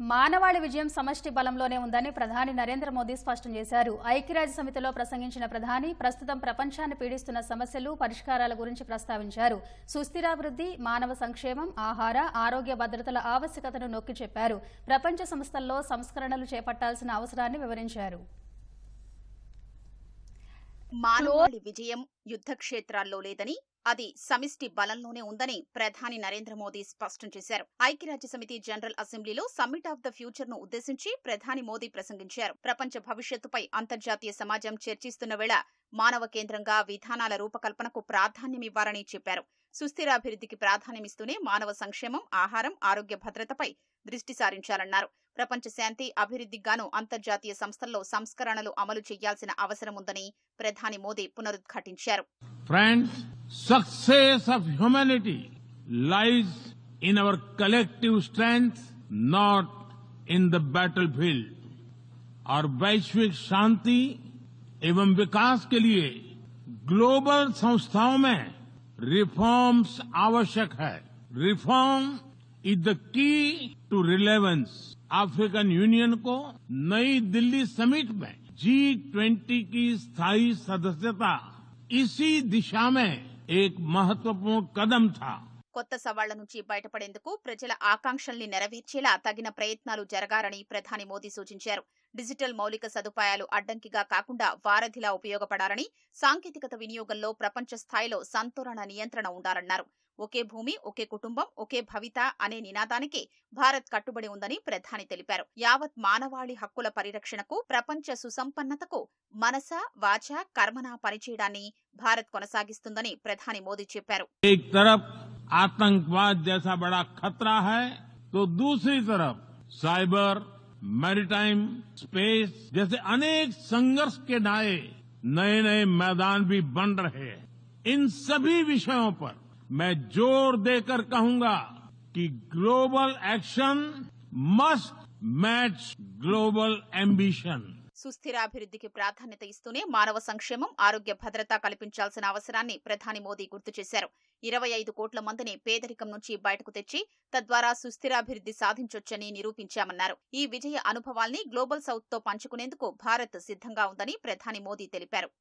మానవాళి విజయం సమష్టి బలంలోనే ఉందని ప్రధాని నరేంద్ర మోదీ స్పష్టం చేశారు. ఐక్యరాజ్య సమితిలో ప్రసంగించిన ప్రధాని ప్రస్తుతం ప్రపంచాన్ని పీడిస్తున్న సమస్యలు పరిష్కారాల గురించి ప్రస్తావించారు. సుస్థిరాభివృద్ధి మానవ సంక్షేమం ఆహార ఆరోగ్య భద్రతల ఆవశ్యకతను నొక్కి చెప్పారు. ప్రపంచ సంస్థల్లో సంస్కరణలు చేపట్టాల్సిన అవసరాన్ని వివరించారు. మానవాళి విజయం యుద్ధ క్షేత్రాల్లో లేదని అది సమిష్టి బలంలోనే ఉందని ప్రధాని నరేంద్ర మోదీ స్పష్టం చేశారు. ఐక్యరాజ్య సమితి జనరల్ అసెంబ్లీలో సమ్మిట్ ఆఫ్ ద ఫ్యూచర్ను ఉద్దేశించి ప్రధాని మోదీ ప్రసంగించారు. ప్రపంచ భవిష్యత్తుపై అంతర్జాతీయ సమాజం చర్చిస్తున్న వేళ మానవ కేంద్రంగా విధానాల రూపకల్పనకు ప్రాధాన్యమివ్వాలని చెప్పారు. సుస్థిరాభివృద్ధికి ప్రాధాన్యమిస్తూనే మానవ సంక్షేమం ఆహారం ఆరోగ్య భద్రతపై దృష్టి సారించాలన్నారు ప్రపంచ శాంతి అభివృద్ధికి గాను అంతర్జాతీయ సంస్థల్లో సంస్కరణలు అమలు చేయాల్సిన అవసరం ఉందని ప్రధాని మోదీ పునరుద్ఘాటించారు Friends, success of humanity lies in our collective strength, not in the battlefield. और वैश्विक शांति एवं विकास के लिए ग्लोबल संस्थाओं में रिफॉर्म्स आवश्यक है reform is the key to relevance African Union को नई दिल्ली समिट में जी ट्वेंटी की स्थायी सदस्यता इसी दिशा में एक महत्वपूर्ण कदम था కొత్త సవాళ్ల నుంచి బయటపడేందుకు ప్రజల ఆకాంక్షల్ని నెరవేర్చేలా తగిన ప్రయత్నాలు జరగాలని ప్రధాని మోదీ సూచించారు డిజిటల్ మౌలిక సదుపాయాలు అడ్డంకిగా కాకుండా వారధిలా ఉపయోగపడాలని సాంకేతికత వినియోగంలో ప్రపంచ స్థాయిలో సంతులన నియంత్రణ ఉండాలన్నారు ఒకే భూమి ఒకే కుటుంబం ఒకే భవిత అనే నినాదానికి భారత్ కట్టుబడి ఉందని ప్రధాని తెలిపారు యావత్ మానవాళి హక్కుల పరిరక్షణకు ప్రపంచ సుసంపన్నతకు మనస వాచ కర్మన పనిచేయడాన్ని భారత్ కొనసాగిస్తుందని ప్రధాని మోదీ చెప్పారు एक तरफ आतंकवाद जैसा बड़ा खतरा है तो दूसरी तरफ साइबर मैरीटाइम स्पेस जैसे अनेक संघर्ष के नए नए नए मैदान भी बन रहे हैं इन सभी विषयों पर मैं जोर देकर कहूंगा कि global action must match global ambition సుస్థిరాభివృద్ధికి ప్రాధాన్యత ఇస్తూనే మానవ సంక్షేమం ఆరోగ్య భద్రత కల్పించాల్సిన అవసరాన్ని ప్రధాని మోదీ గుర్తు చేశారు ఇరవై ఐదు కోట్ల మందిని పేదరికం నుంచి బయటకు తెచ్చి తద్వారా సుస్థిరాభివృద్ధి సాధించొచ్చని నిరూపించామన్నారు ఈ విజయ అనుభవాల్ని గ్లోబల్ సౌత్ తో పంచుకునేందుకు భారత్ సిద్ధంగా ఉందని ప్రధాని మోదీ తెలిపారు